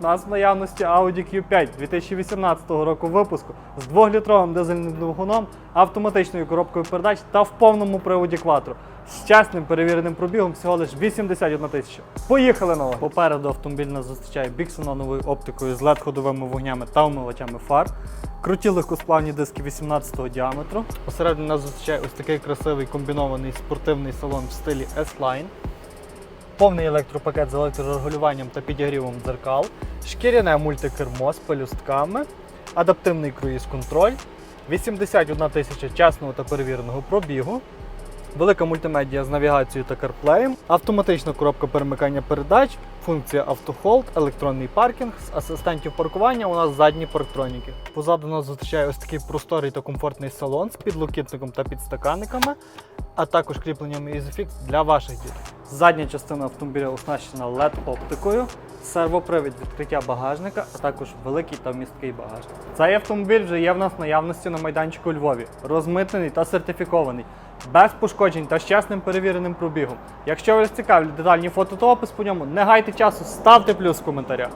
У нас в наявності Audi Q5 2018 року випуску з 2-літровим дизельним двигуном, автоматичною коробкою передач та в повному приводі Quattro. З чесним перевіреним пробігом всього лиш 81 тисяча. Поїхали на. Попереду автомобіль нас зустрічає біксеноновою оптикою з led ходовими вогнями та вмивачами фар. Круті легкосплавні диски 18-го діаметру. Посередині нас зустрічає ось такий красивий комбінований спортивний салон в стилі S-Line повний електропакет з електрорегулюванням та підігрівом дзеркал, шкіряне мультикермо з пелюстками, адаптивний круїз-контроль, 81 тисяча чесного та перевіреного пробігу, велика мультимедіа з навігацією та карплеєм, автоматична коробка перемикання передач, функція автохолд, електронний паркінг, з асистентів паркування у нас задні парктроніки. Позаду нас зустрічає ось такий просторий та комфортний салон з підлокітником та підстаканниками, а також кріпленнями Isofix для ваших дітей. Задня частина автомобіля оснащена LED-оптикою, сервопривід відкриття багажника, а також великий та вмісткий багажник. Цей автомобіль вже є в нас в наявності на майданчику у Львові, розмитнений та сертифікований, без пошкоджень та з чесним перевіреним пробігом. Якщо вас цікавлять детальні фото та по ньому, не гайте часу, ставте плюс в коментарях.